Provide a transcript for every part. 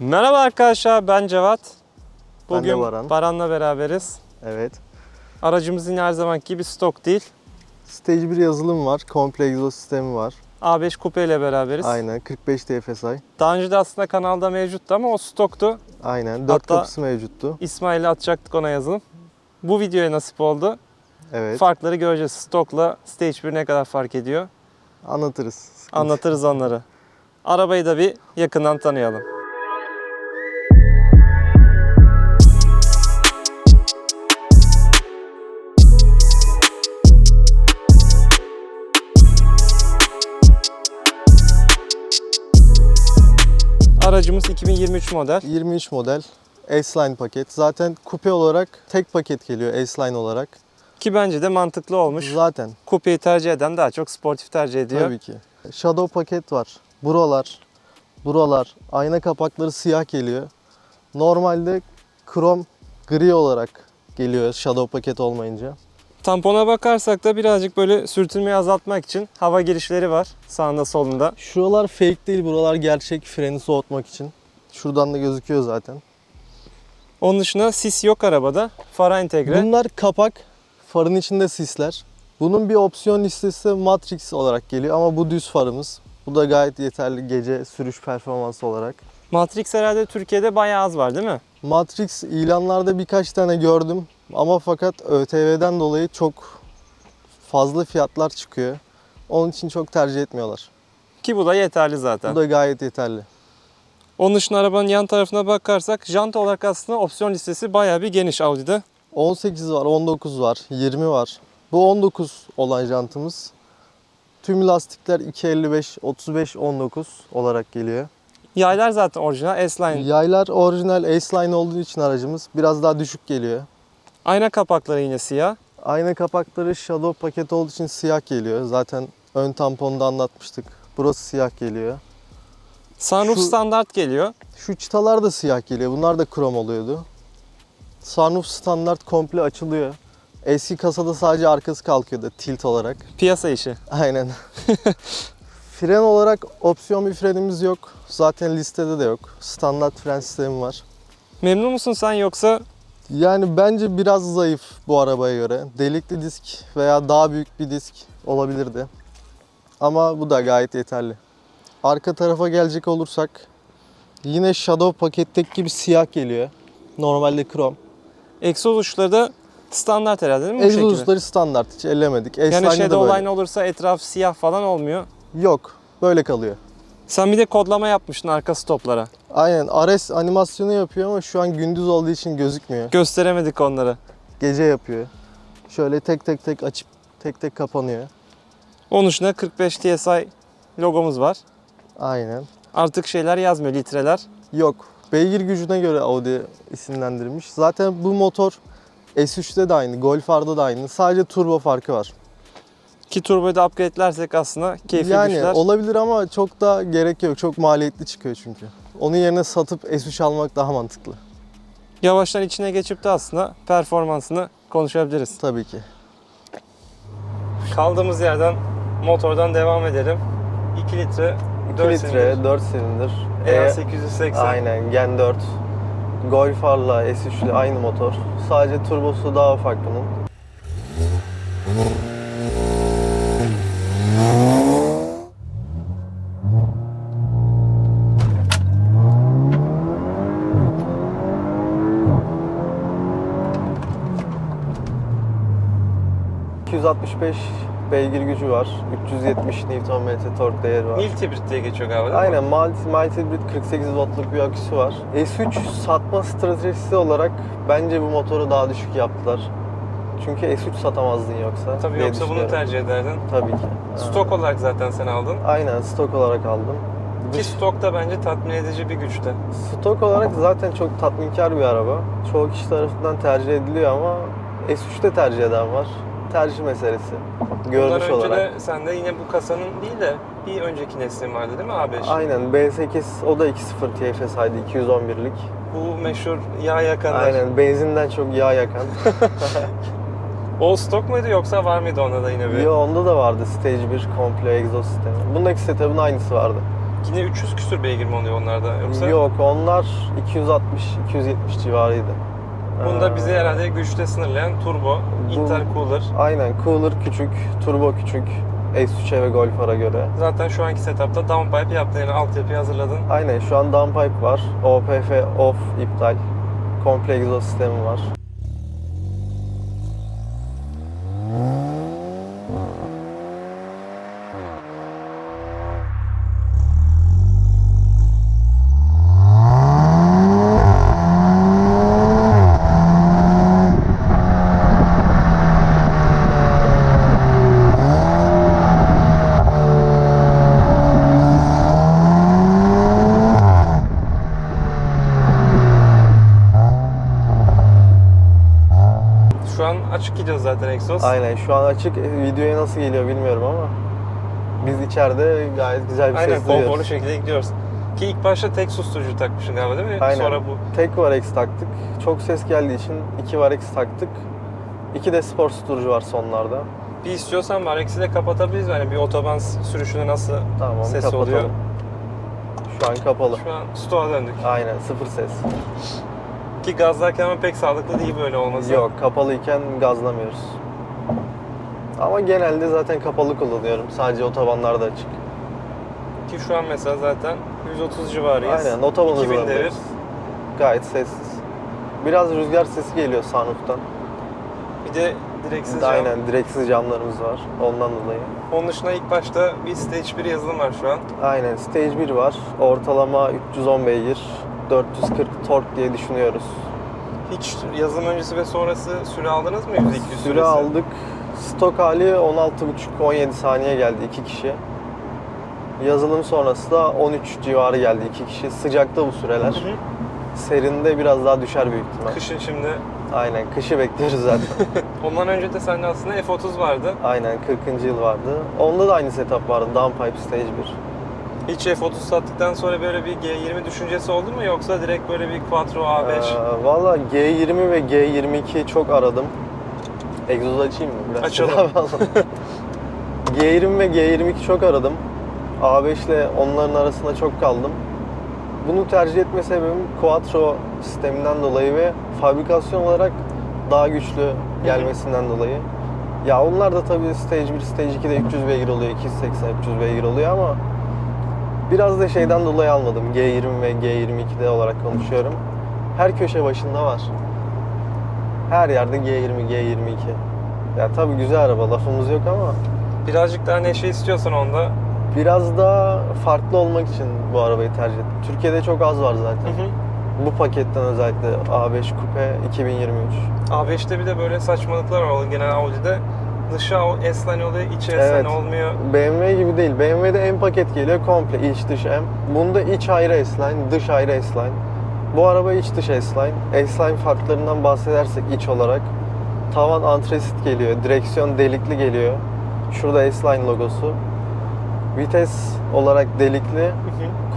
Merhaba arkadaşlar ben Cevat. Ben de Bugün Baran. Baran'la beraberiz. Evet. Aracımız yine her zamanki gibi stok değil. Stage 1 yazılım var. Komple egzoz sistemi var. A5 Coupe ile beraberiz. Aynen. 45 TFSI. Daha önce de aslında kanalda mevcuttu ama o stoktu. Aynen. 4 Hatta- kapısı mevcuttu. İsmail'e atacaktık ona yazılım. Bu videoya nasip oldu. Evet. Farkları göreceğiz. Stokla Stage 1 ne kadar fark ediyor. Anlatırız. Sıkıntı. Anlatırız onları. Arabayı da bir yakından tanıyalım. Aracımız 2023 model. 23 model. S-Line paket. Zaten kupe olarak tek paket geliyor S-Line olarak. Ki bence de mantıklı olmuş. Zaten. Coupe'yi tercih eden daha çok sportif tercih ediyor. Tabii ki. Shadow paket var. Buralar, buralar, ayna kapakları siyah geliyor. Normalde krom gri olarak geliyor Shadow paket olmayınca. Tampona bakarsak da birazcık böyle sürtünmeyi azaltmak için hava girişleri var sağında solunda. Şuralar fake değil, buralar gerçek freni soğutmak için. Şuradan da gözüküyor zaten. Onun dışında sis yok arabada. Fara entegre. Bunlar kapak, farın içinde sisler. Bunun bir opsiyon listesi Matrix olarak geliyor ama bu düz farımız. Bu da gayet yeterli gece sürüş performansı olarak. Matrix herhalde Türkiye'de bayağı az var değil mi? Matrix ilanlarda birkaç tane gördüm ama fakat ÖTV'den dolayı çok fazla fiyatlar çıkıyor. Onun için çok tercih etmiyorlar. Ki bu da yeterli zaten. Bu da gayet yeterli. Onun dışında arabanın yan tarafına bakarsak jant olarak aslında opsiyon listesi bayağı bir geniş Audi'de. 18 var, 19 var, 20 var. Bu 19 olan jantımız. Tüm lastikler 255, 35, 19 olarak geliyor. Yaylar zaten orijinal S-Line. Yaylar orijinal S-Line olduğu için aracımız biraz daha düşük geliyor. Ayna kapakları yine siyah. Ayna kapakları Shadow paket olduğu için siyah geliyor. Zaten ön tamponda anlatmıştık. Burası siyah geliyor. Sunroof Şu- standart geliyor. Şu çıtalar da siyah geliyor. Bunlar da krom oluyordu. Sunroof standart komple açılıyor. Eski kasada sadece arkası kalkıyordu tilt olarak. Piyasa işi. Aynen. Fren olarak opsiyon bir frenimiz yok. Zaten listede de yok. Standart fren sistemi var. Memnun musun sen yoksa Yani bence biraz zayıf bu arabaya göre. Delikli disk veya daha büyük bir disk olabilirdi. Ama bu da gayet yeterli. Arka tarafa gelecek olursak yine Shadow paketteki gibi siyah geliyor. Normalde krom. egzoz uçları da standart herhalde değil mi şekilde? Egzozları standart hiç ellemedik. Yani S-Line'da şeyde da böyle. olay ne olursa etraf siyah falan olmuyor. Yok. Böyle kalıyor. Sen bir de kodlama yapmıştın arka stoplara. Aynen RS animasyonu yapıyor ama şu an gündüz olduğu için gözükmüyor. Gösteremedik onları. Gece yapıyor. Şöyle tek tek tek açıp tek tek kapanıyor. Onun dışında 45 TSI logomuz var. Aynen. Artık şeyler yazmıyor litreler. Yok. Beygir gücüne göre Audi isimlendirmiş. Zaten bu motor S3'te de aynı, Golf R'da da aynı. Sadece turbo farkı var. Ki turboyu da upgrade'lersek aslında keyifli yani güçler. olabilir ama çok da gerek yok. Çok maliyetli çıkıyor çünkü. Onun yerine satıp S3 almak daha mantıklı. Yavaştan içine geçip de aslında performansını konuşabiliriz. Tabii ki. Kaldığımız yerden motordan devam edelim. 2 litre 2 4 litre, 4 silindir. EA E, 880. Aynen Gen 4. Golf R'la S3'lü aynı motor. Sadece turbosu daha ufak bunun. ...265 beygir gücü var. 370 Nm tork değeri var. Mild hibrit diye geçiyor galiba değil mi? Aynen multi, multi hibrit 48 wattlık bir aküsü var. S3 satma stratejisi olarak bence bu motoru daha düşük yaptılar. Çünkü S3 satamazdın yoksa. Tabii diye yoksa bunu düşünüyorum. tercih ederdin. Tabii ki. Stok olarak zaten sen aldın. Aynen stok olarak aldım. Ki stok da bence tatmin edici bir güçte. Stok olarak zaten çok tatminkar bir araba. Çoğu kişi tarafından tercih ediliyor ama S3'te tercih eden var. Tercih meselesi. Bundan Görünüş önce olarak. de sende yine bu kasanın değil de bir önceki neslin vardı değil mi A5? Aynen B8 o da 2.0 TFSI'di 211'lik. Bu meşhur yağ yakanlar. Aynen benzinden çok yağ yakan. O stok muydu yoksa var mıydı onda da yine bir? Yo onda da vardı Stage 1 komple egzoz sistemi. Bundaki setup'ın aynısı vardı. Yine 300 küsür beygir mi oluyor onlarda yoksa? Yok onlar 260-270 civarıydı. Bunda bizi herhalde güçte sınırlayan turbo, bu- intercooler. Aynen cooler küçük, turbo küçük S3'e ve Golf R'a göre. Zaten şu anki setupta downpipe yaptın yani altyapıyı hazırladın. Aynen şu an downpipe var. OPF off iptal. Komple egzoz sistemi var. Şu an açık gidiyor zaten egzoz. Aynen şu an açık. E, Videoya nasıl geliyor bilmiyorum ama biz içeride gayet güzel bir Aynen ses duyuyoruz. konforlu şekilde gidiyoruz. Ki ilk başta tek susturucu takmışsın galiba değil mi? Aynen. Sonra bu Tek var X taktık. Çok ses geldiği için iki var X taktık. İki de spor susturucu var sonlarda. bir istiyorsan var eksi de kapatabiliriz. Yani bir otoban sürüşünde nasıl Tamam ses kapatalım. oluyor? Şu an kapalı. Şu an stoğa döndük. Aynen sıfır ses. Ki gazlarken ama pek sağlıklı değil böyle olması. Yok kapalıyken gazlamıyoruz. Ama genelde zaten kapalı kullanıyorum. Sadece otobanlarda açık. Ki şu an mesela zaten 130 civarıyız. Aynen otoban 2000 devir. hızlarındayız. Gayet sessiz. Biraz rüzgar sesi geliyor sunroof'tan. Bir de direksiz cam. Aynen direksiz camlarımız var ondan dolayı. Onun dışında ilk başta bir Stage 1 yazılım var şu an. Aynen Stage 1 var. Ortalama 310 beygir. 440 tork diye düşünüyoruz. Hiç yazılım öncesi ve sonrası süre aldınız mı? 100 200 Süre süresi? aldık. Stok hali 16,5-17 saniye geldi iki kişi. Yazılım sonrası da 13 civarı geldi iki kişi. Sıcakta bu süreler. Hı hı. Serinde biraz daha düşer büyük ihtimal. Kışın şimdi. Aynen kışı bekliyoruz zaten. Ondan önce de sende aslında F30 vardı. Aynen 40. yıl vardı. Onda da aynı setup vardı. Downpipe Stage 1. Hiç F30 sattıktan sonra böyle bir G20 düşüncesi oldu mu yoksa direkt böyle bir Quattro A5? Ee, Valla G20 ve G22'yi çok aradım. Egzoz açayım mı? Biraz Açalım. alalım. G20 ve G22 çok aradım. A5 ile onların arasında çok kaldım. Bunu tercih etme sebebim Quattro sisteminden dolayı ve fabrikasyon olarak daha güçlü gelmesinden dolayı. Ya onlar da tabii Stage 1, Stage 2'de 300 beygir oluyor, 280-300 beygir oluyor ama biraz da şeyden dolayı almadım. G20 ve G22'de olarak konuşuyorum. Her köşe başında var. Her yerde G20, G22. Ya tabii güzel araba, lafımız yok ama Birazcık daha neşe istiyorsan onda. biraz daha farklı olmak için bu arabayı tercih ettim. Türkiye'de çok az var zaten. Bu paketten özellikle A5 Coupe 2023. A5'te bir de böyle saçmalıklar var genel Audi'de. Dışı S-Line oluyor, içi Evet. S-Line olmuyor. BMW gibi değil. BMW'de en paket geliyor komple iç dış M. Bunda iç ayrı S-Line, dış ayrı S-Line. Bu araba iç dış S-Line. S-Line farklarından bahsedersek iç olarak tavan antresit geliyor, direksiyon delikli geliyor. Şurada S-Line logosu. Vites olarak delikli,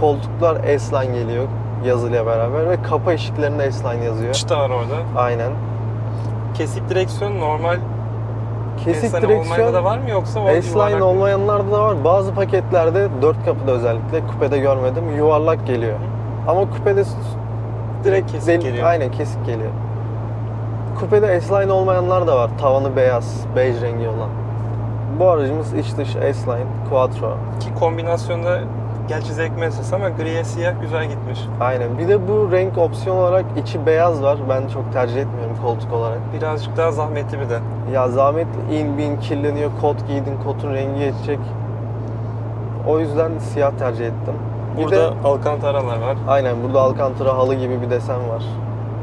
koltuklar S-Line geliyor yazıyla beraber ve kapı eşiklerinde S-Line yazıyor. Çıta var orada. Aynen. Kesik direksiyon normal Kesik S-Line direksiyon olmayanda da var mı yoksa o S-Line olmayanlarda da var. Bazı paketlerde dört kapıda özellikle kupede görmedim yuvarlak geliyor. Ama kupede Direkt kesik del- geliyor. Aynen kesik geliyor. Kupede S-Line olmayanlar da var. Tavanı beyaz, bej rengi olan. Bu aracımız iç dış S-Line Quattro. Ki kombinasyonda gerçi zevk meselesi ama griye siyah güzel gitmiş. Aynen. Bir de bu renk opsiyon olarak içi beyaz var. Ben çok tercih etmiyorum koltuk olarak. Birazcık daha zahmetli bir de. Ya zahmet in bin kirleniyor, kot giydin, kotun rengi geçecek. O yüzden siyah tercih ettim. Bir Burada de alcantaralar var. aynen burada alcantara halı gibi bir desen var.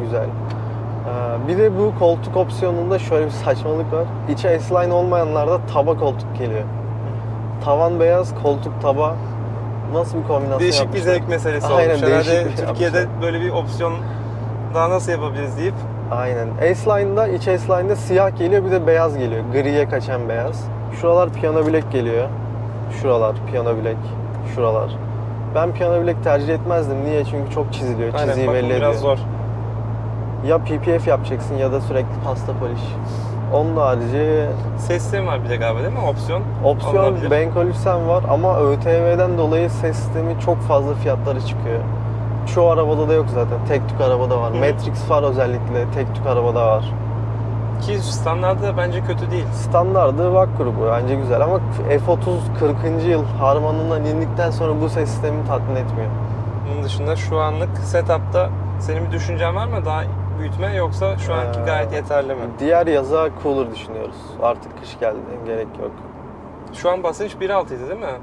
Güzel. Ee, bir de bu koltuk opsiyonunda şöyle bir saçmalık var. İçi S-Line olmayanlarda taba koltuk geliyor. Tavan beyaz, koltuk taba. Nasıl bir kombinasyon Değişik bir yapmışlar? zevk meselesi Aynen, olmuş. değişik Herhalde bir şey Türkiye'de yapmışlar. böyle bir opsiyon daha nasıl yapabiliriz deyip Aynen. S-Line'da, iç S-Line'da siyah geliyor bir de beyaz geliyor. Griye kaçan beyaz. Şuralar piyano bilek geliyor. Şuralar piyano bilek. Şuralar. Ben piyano bilek tercih etmezdim. Niye? Çünkü çok çiziliyor. aynen Çiziyi belli ediyor. biraz zor. Ya PPF yapacaksın ya da sürekli pasta polish. Onun harici Ses sistemi var bir de galiba değil mi? Opsiyon. opsiyon Olufsen var ama ÖTV'den dolayı ses sistemi çok fazla fiyatları çıkıyor. Çoğu arabada da yok zaten. Tek tük arabada var. Hı. Matrix var özellikle. Tek tük arabada var. Ki standartı da bence kötü değil. Standardı VAK grubu bence güzel ama F30 40. yıl harmanından indikten sonra bu ses sistemi tatmin etmiyor. Bunun dışında şu anlık setup'ta senin bir düşüncen var mı? Daha büyütme yoksa şu anki Ee, gayet yeterli mi? Diğer yaza cooler düşünüyoruz. Artık kış geldi, gerek yok. Şu an basınç 1.6 idi değil mi?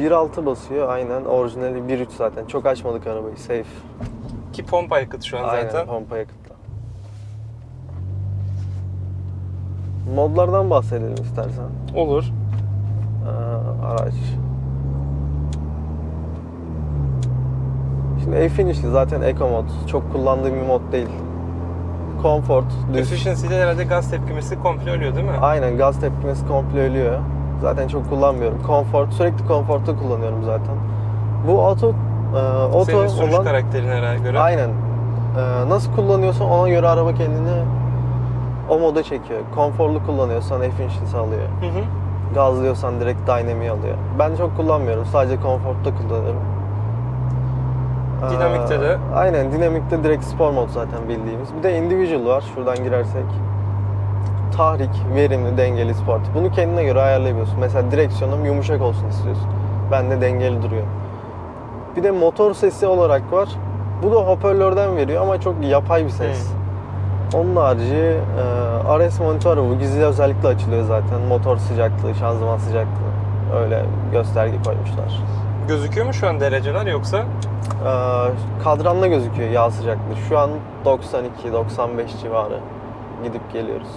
1.6 basıyor aynen. Orijinali 1.3 zaten. Çok açmadık arabayı. Safe. Ki pompa yakıtı şu an Aynen zaten. pompa yakıtla. Modlardan bahsedelim istersen. Olur. Ee, araç. Şimdi E-Finish'li zaten Eco mod. Çok kullandığım bir mod değil. Comfort, düz. Efficiency ile herhalde gaz tepkimesi komple ölüyor değil mi? Aynen gaz tepkimesi komple ölüyor. Zaten çok kullanmıyorum. Comfort, sürekli Comfort'ta kullanıyorum zaten. Bu auto, e, auto Senin sürüş olan... karakterine göre. Aynen. Ee, nasıl kullanıyorsan ona göre araba kendini o moda çekiyor. Konforlu kullanıyorsan F-Inch'li sağlıyor. Hı hı. Gazlıyorsan direkt Dynamic alıyor. Ben çok kullanmıyorum. Sadece Comfort'ta kullanıyorum. Ee, Dinamikte de. Aynen. Dinamikte direkt spor mod zaten bildiğimiz. Bir de Individual var. Şuradan girersek. Tahrik, verimli, dengeli, sport. Bunu kendine göre ayarlayabiliyorsun. Mesela direksiyonum yumuşak olsun istiyorsun. Ben de dengeli duruyor. Bir de motor sesi olarak var. Bu da hoparlörden veriyor ama çok yapay bir ses. Onun harici e, RS monitörü bu. Gizli özellikle açılıyor zaten. Motor sıcaklığı, şanzıman sıcaklığı. Öyle gösterge koymuşlar. Gözüküyor mu şu an dereceler yoksa? E, kadranla gözüküyor yağ sıcaklığı. Şu an 92-95 civarı gidip geliyoruz.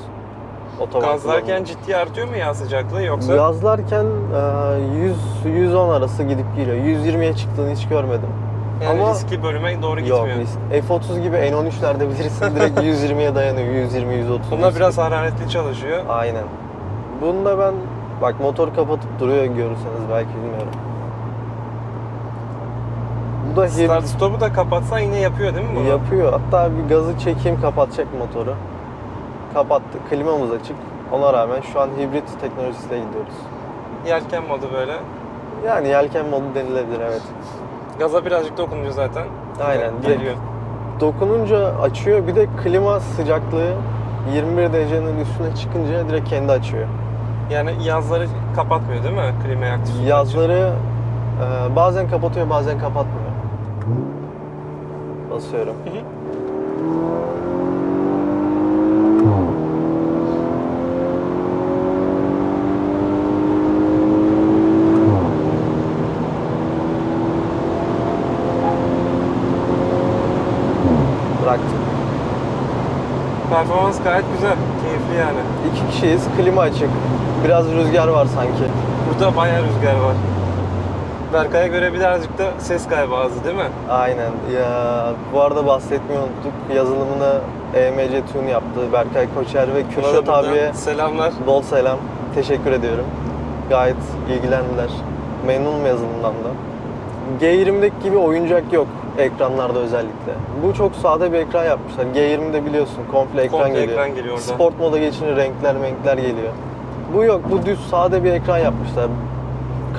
Otoban Gazlarken kullanımı. ciddi artıyor mu yağ sıcaklığı yoksa? Gazlarken e, 100-110 arası gidip geliyor. 120'ye çıktığını hiç görmedim. yani ama- riskli bölüme doğru Yok gitmiyor. risk. F30 gibi N13'lerde bilirsin direkt 120'ye dayanıyor. 120-130. Bunlar biraz hararetli çalışıyor. Aynen. Bunda ben bak motor kapatıp duruyor görürseniz belki bilmiyorum. Bu da Start stop'u da kapatsan yine yapıyor değil mi bunu? yapıyor. Hatta bir gazı çekeyim kapatacak motoru. Kapattı. Klimamız açık. Ona rağmen şu an hibrit teknolojisiyle gidiyoruz. Yelken modu böyle. Yani yelken modu denilebilir evet. Gaza birazcık dokununca zaten Aynen, geliyor. Dokununca açıyor. Bir de klima sıcaklığı 21 derecenin üstüne çıkınca direkt kendi açıyor. Yani yazları kapatmıyor değil mi? Klimayı aktif tutmak için. Yazları e, bazen kapatıyor bazen kapatmıyor. Basıyorum. Hı hı. Bıraktım. Performans gayet güzel. Keyifli yani. İki kişiyiz. Klima açık. Biraz rüzgar var sanki. Burada bayağı rüzgar var. Berkay'a göre birazcık da ses kaybı azı değil mi? Aynen. Ya bu arada bahsetmeyi unuttuk. Yazılımını EMC Tune yaptı. Berkay Koçer ve Ona Kürşat buradan abiye Selamlar. bol selam. Teşekkür ediyorum. Gayet ilgilendiler. Memnunum yazılımdan da. G20'deki gibi oyuncak yok ekranlarda özellikle. Bu çok sade bir ekran yapmışlar. G20'de biliyorsun komple ekran Komple geliyor. ekran geliyor orada. Sport moda geçince renkler renkler geliyor. Bu yok. Bu düz sade bir ekran yapmışlar.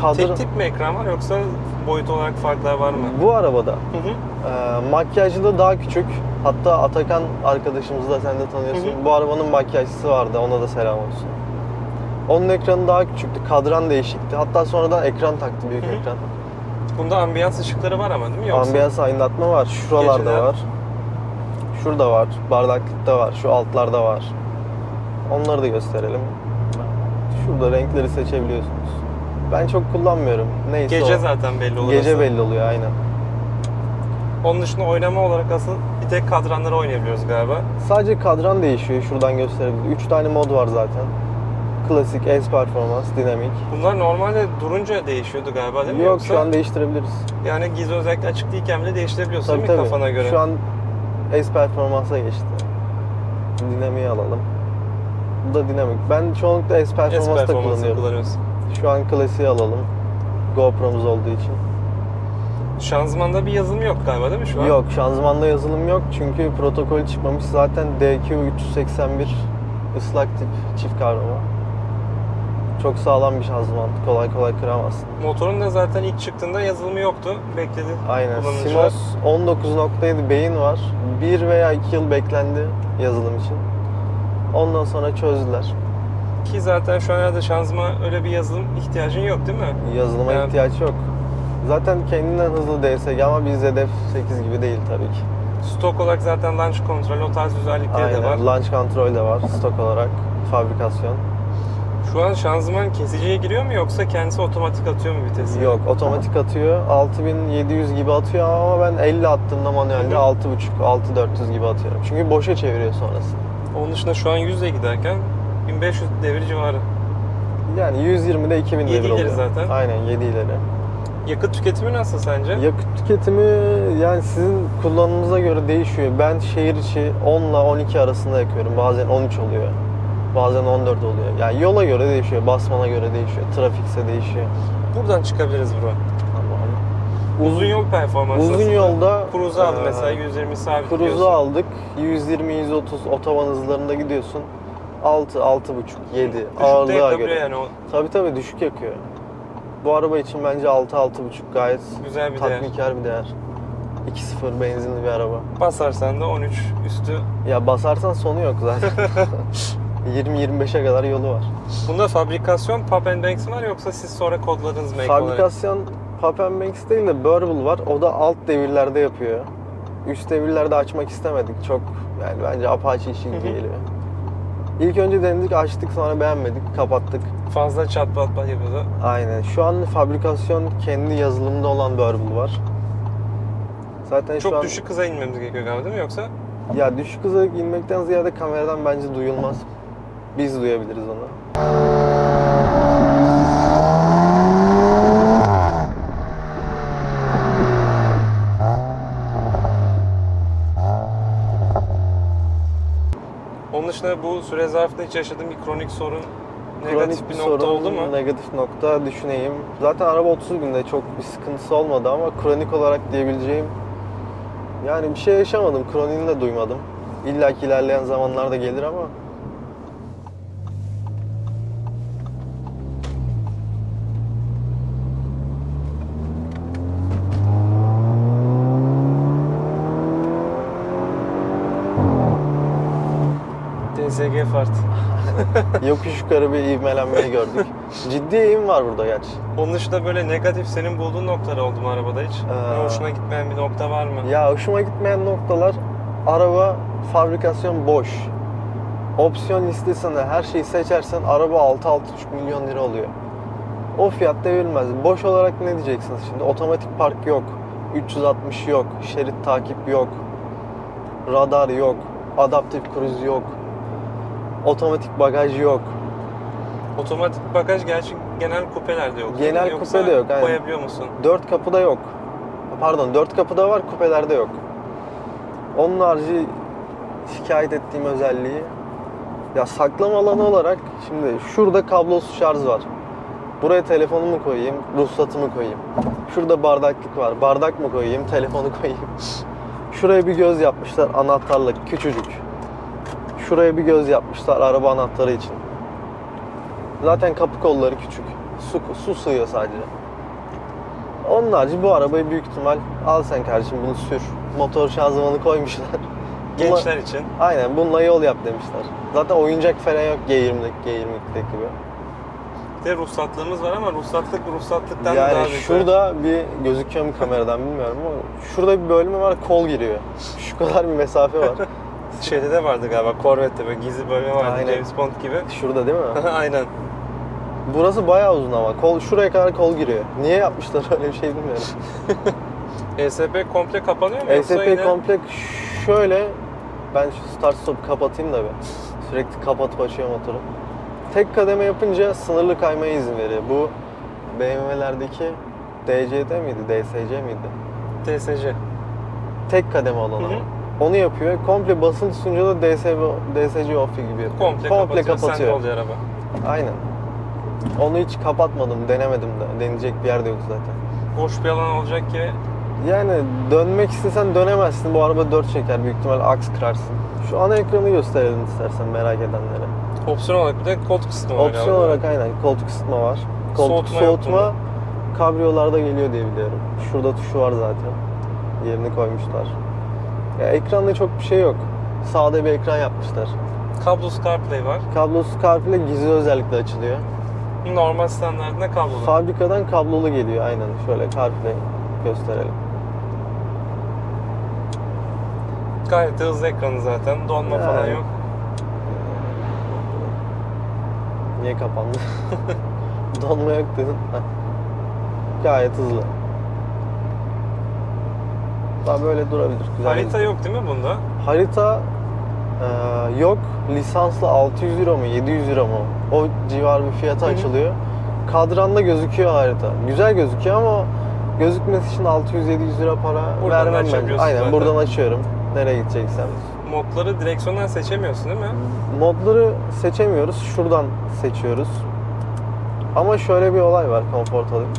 Kadro... Tek tip mi ekran var yoksa boyut olarak farklar var mı? Bu arabada Hı hı. e, makyajı da daha küçük. Hatta Atakan arkadaşımızı da sen de tanıyorsun. Hı hı. Bu arabanın makyajcısı vardı. Ona da selam olsun. Onun ekranı daha küçüktü. Kadran değişikti. Hatta sonradan ekran taktı büyük Hı hı. ekran. Bunda ambiyans ışıkları var ama değil mi? Yoksa Ambiyans aydınlatma var. Şuralarda Geceler. var. Şurada var. Bardaklıkta var. Şu altlarda var. Onları da gösterelim. Şurada renkleri seçebiliyorsunuz. Ben çok kullanmıyorum. Neyse gece o. zaten belli olur. Gece aslında. belli oluyor aynen. Onun dışında oynama olarak asıl bir tek kadranları oynayabiliyoruz galiba. Sadece kadran değişiyor. Şuradan gösterebiliriz. 3 tane mod var zaten. Klasik, S performans, dinamik. Bunlar normalde durunca değişiyordu galiba değil mi? Yok Yoksa şu an değiştirebiliriz. yani gizli özellikle açık değilken bile değiştirebiliyorsun Tabii değil mi tabii. kafana göre? Şu an S performansa geçti. Dinamiği alalım. Bu da dinamik. Ben çoğunlukla S S performansta performansı kullanıyorum. kullanıyorsun. Şu an klasiği alalım. GoPro'muz olduğu için. Şanzımanda bir yazılım yok galiba değil mi şu an? Yok şanzımanda yazılım yok çünkü protokol çıkmamış. Zaten DQ381 ıslak tip çift kavrama. Çok sağlam bir şanzıman. Kolay kolay kıramazsın. Motorun da zaten ilk çıktığında yazılımı yoktu. Bekledi. Aynen. Simos 19.7 beyin var. 1 veya 2 yıl beklendi yazılım için. Ondan sonra çözdüler. Ki zaten şu an herhalde şanzıman öyle bir yazılım ihtiyacın yok değil mi? Yazılıma Yani- ihtiyaç yok. Zaten kendinden hızlı DSG ama bir ZF 8 gibi değil tabii ki. Stok olarak zaten launch kontrol o tarz özellikleri de var. Aynen. Launch control de var stok olarak. Fabrikasyon. Şu an şanzıman kesiciye giriyor mu yoksa kendisi otomatik atıyor mu vitesi? Yok otomatik atıyor. 6700 gibi atıyor ama ben 50 attığımda manuelde Hı hı. 6.5 6400 gibi atıyorum. Çünkü boşa çeviriyor sonrası. Onun dışında şu an 100 ile giderken 1500 devir civarı. Yani 120'de 2000 Yedi devir ileri oluyor. zaten. Aynen 7 ileri. Yakıt tüketimi nasıl sence? Yakıt tüketimi yani sizin kullanımınıza göre değişiyor. Ben şehir içi 10 ile 12 arasında yakıyorum. Bazen 13 oluyor. Bazen 14 oluyor. Yani yola göre değişiyor, basmana göre değişiyor, trafikse değişiyor. Buradan çıkabiliriz bro. Tamam. Uzun yol performansı Uzun yolda Cruise'u aldın eee, mesela 120 sabit Cruise'u aldık. 120-130 otoban hızlarında gidiyorsun. 6, 6,5, 7 Düşükte ağırlığa göre. yani o Tabii tabii düşük yakıyor. Bu araba için bence 6, 6,5 gayet güzel bir değer. tatminkar bir değer. 2.0 benzinli bir araba. Basarsan da 13 üstü. Ya basarsan sonu yok zaten. 20-25'e kadar yolu var. Bunda fabrikasyon and Banks var yoksa siz sonra kodladınız mı ek olarak? Fabrikasyon and Banks değil de Burble var. O da alt devirlerde yapıyor. Üst devirlerde açmak istemedik. Çok yani bence apaçi işi hı. geliyor. İlk önce denedik açtık sonra beğenmedik kapattık. Fazla çat pat pat yapıyordu. Aynen. Şu an fabrikasyon kendi yazılımında olan Burble var. Zaten şu Çok an düşük hıza inmemiz gerekiyor galiba değil mi yoksa? ya düşük hıza inmekten ziyade kameradan bence duyulmaz. Biz duyabiliriz onu. Onun dışında bu süre zarfında hiç yaşadığın bir kronik sorun, Kronik negatif bir nokta sorun, oldu mu? Negatif nokta düşüneyim. Zaten araba 30 günde çok bir sıkıntısı olmadı ama kronik olarak diyebileceğim yani bir şey yaşamadım. Kroniğini de duymadım. İlla ki ilerleyen zamanlarda gelir ama DSG fart. yokuş yukarı bir ivmelenmeyi gördük. Ciddi eğim var burada gerçi. Onun dışında böyle negatif senin bulduğun noktalar oldu mu arabada hiç? Ee, Hoşuna gitmeyen bir nokta var mı? Ya hoşuma gitmeyen noktalar araba fabrikasyon boş. Opsiyon listesinde her şeyi seçersen araba 6-6,5 milyon lira oluyor. O fiyatta verilmez. Boş olarak ne diyeceksiniz şimdi? Otomatik park yok. 360 yok. Şerit takip yok. Radar yok. Adaptif cruise yok. Otomatik bagaj yok. Otomatik bagaj gerçi genel kupelerde yok. Genel Yoksa kupede yok, aynen. koyabiliyor musun? Dört kapıda yok. Pardon dört kapıda var kupelerde yok. Onun harici şikayet ettiğim özelliği ya saklama alanı olarak şimdi şurada kablosuz şarj var. Buraya telefonumu koyayım, ruhsatımı koyayım. Şurada bardaklık var. Bardak mı koyayım, telefonu koyayım. Şuraya bir göz yapmışlar anahtarlık küçücük. Şuraya bir göz yapmışlar araba anahtarı için. Zaten kapı kolları küçük. Su, su sığıyor sadece. Onun harici bu arabayı büyük ihtimal al sen kardeşim bunu sür. Motor şanzımanı koymuşlar. Bununla- Gençler için. Aynen bununla yol yap demişler. Zaten oyuncak falan yok G20'deki G22'deki gibi. Bir de ruhsatlığımız var ama ruhsatlık ruhsatlıktan da yani daha büyük. şurada bir gözüküyor mu kameradan bilmiyorum ama şurada bir bölme var kol giriyor. Şu kadar bir mesafe var. Şeyde de vardı galiba Corvette'de böyle gizli bölme vardı Aynen. James Bond gibi. Şurada değil mi? Aynen. Burası bayağı uzun ama kol şuraya kadar kol giriyor. Niye yapmışlar öyle bir şey bilmiyorum. ESP komple kapanıyor mu ESP yine komplek şöyle ben şu start stop kapatayım da bir. Sürekli kapatıp açıyor motoru. Tek kademe yapınca sınırlı kaymaya izin veriyor. Bu BMW'lerdeki DCD miydi, DSC miydi? TSC? Tek kademe olan ama. Onu yapıyor. Komple basılı tutunca da DSC, DSC off gibi yapıyor. Komple, kapatıyor. Sen oluyor araba. Aynen. Onu hiç kapatmadım, denemedim de. Deneyecek bir yer de yok zaten. Boş bir alan olacak ki Yani dönmek istesen dönemezsin. Bu araba 4 çeker büyük ihtimal aks kırarsın. Şu ana ekranı gösterelim istersen merak edenlere. Opsiyon olarak bir de koltuk ısıtma var Opsiyon galiba. olarak aynen koltuk ısıtma var. Koltuk Soğutma soğutma, yok kabriyolarda geliyor diye biliyorum. Şurada tuşu var zaten. Yerini koymuşlar. Ya ekranda çok bir şey yok. Sade bir ekran yapmışlar. Kablosuz CarPlay var. Kablosuz CarPlay gizli özellikle açılıyor. Normal standartında kablolu. Fabrikadan kablolu geliyor aynen. Şöyle CarPlay gösterelim. Gayet hızlı ekranı zaten. Donma Yani. falan yok. Niye kapandı? Donma yok dedin. Gayet hızlı. Daha böyle durabilir. Güzel Harita yok değil mi bunda? Harita e, yok. Lisanslı 600 euro mu 700 euro mu? O civar bir fiyata Hı hı. açılıyor. Kadranda gözüküyor harita. Güzel gözüküyor ama gözükmesi için 600-700 lira para Buradan vermem açabiliyorsun Aynen zaten. buradan açıyorum. Nereye gideceksem. Modları direksiyondan seçemiyorsun değil mi? Modları seçemiyoruz. Şuradan seçiyoruz. Ama şöyle bir olay var Comfort alayım.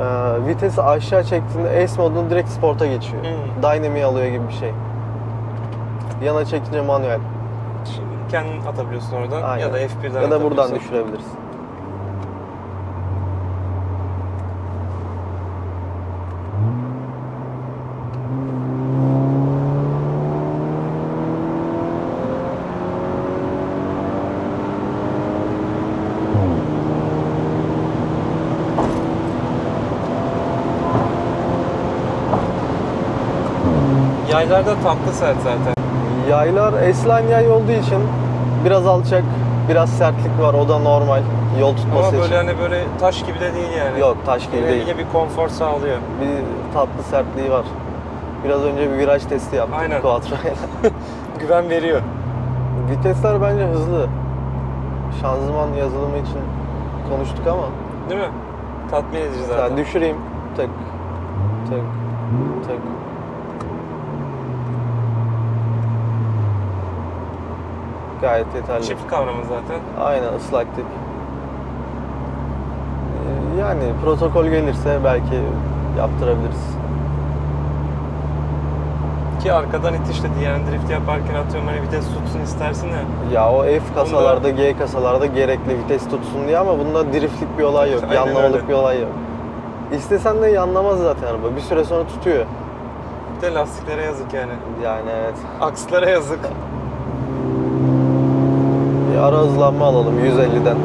Ee, vitesi aşağı çektiğinde S modunu direkt sporta geçiyor. Hmm. Dynamic alıyor gibi bir şey. Yana çekince manuel. Şimdi kendin atabiliyorsun oradan Aynen. ya da F1'den Ya da buradan atabiliyorsun. Düşürebiliriz. Yaylarda tatlı sert zaten. Yaylar S-Line yay olduğu için biraz alçak, biraz sertlik var. O da normal. Yol tutması Ama böyle için. hani böyle taş gibi de değil yani. Yok taş gibi değil. yine bir konfor sağlıyor. Bir tatlı sertliği var. Biraz önce bir viraj testi yaptık Aynen. Quattro'yla. Güven veriyor. Vitesler bence hızlı. Şanzıman yazılımı için konuştuk ama. Değil mi? Tatmin edici zaten. Yani düşüreyim. Tık. Tık. Tık. Gayet yeterli. Çift kavramı zaten. Aynen ıslak tip. Ee, Yani protokol gelirse belki yaptırabiliriz. Ki arkadan itiş dedi yani drift yaparken atıyorum hani vites tutsun istersin ya. Ya o F kasalarda, G kasalarda gerekli vites tutsun diye ama bunda driftlik bir olay yok. Aynen yanlamalık öyle. bir olay yok. İstesen de yanlamaz zaten araba. Bir süre sonra tutuyor. Bir de lastiklere yazık yani. Yani evet. Akslara yazık. Ara hızlanma alalım 150'den.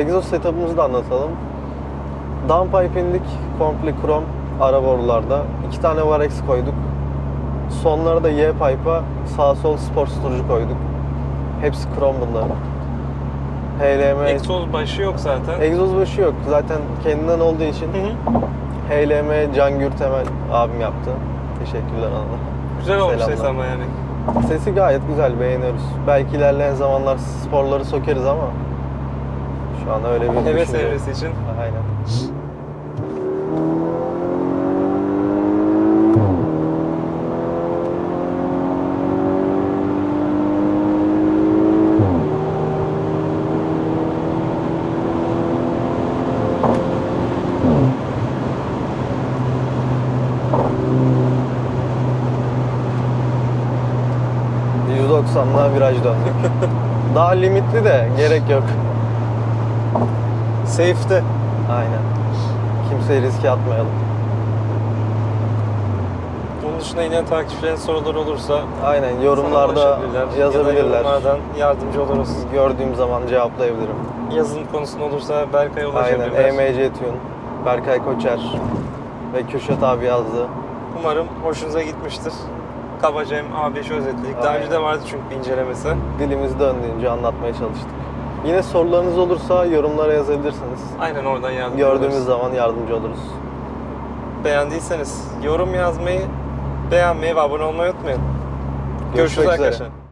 Egzoz setup'ımızı da anlatalım. Downpipe indik, komple krom ara borularda. İki tane Varex koyduk. Sonlara da Y-pipe'a sağ sol spor tutucu koyduk. Hepsi krom bunlar. HLM, Egzoz başı yok zaten. egzoz başı yok. Zaten kendinden olduğu için Hı hı. HLM Can Gürtemel abim yaptı. Teşekkürler ona. Güzel olmuş Selamlar. ses ama yani. Sesi gayet güzel, beğeniyoruz. Belki ilerleyen zamanlar sporları sökeriz ama şu an öyle bir Heves evresi için. Aynen. %90'la viraj döndük. Daha limitli de gerek yok. Safe'de. Aynen. Kimseyi riske atmayalım. Bunun dışında yine takipçilerin soruları olursa Aynen yorumlarda ulaşabilirler. Ya da yazabilirler. yorumlardan yardımcı oluruz. Gördüğüm zaman cevaplayabilirim. Yazılım konusunda olursa Berkay'a Aynen. ulaşabilirler. EMC Tune, Berkay Koçer ve Kürşat abi yazdı. Umarım hoşunuza gitmiştir. Kabaca hem A5 özetledik. Daha Aynen. önce de vardı çünkü bir incelemesi. Dilimiz döndüğünce anlatmaya çalıştık. Yine sorularınız olursa yorumlara yazabilirsiniz. Aynen oradan yardımcı Gördüğümüz oluruz. zaman yardımcı oluruz. Beğendiyseniz yorum yazmayı, beğenmeyi ve abone olmayı unutmayın. Görüşürüz Görüşmek üzere. arkadaşlar.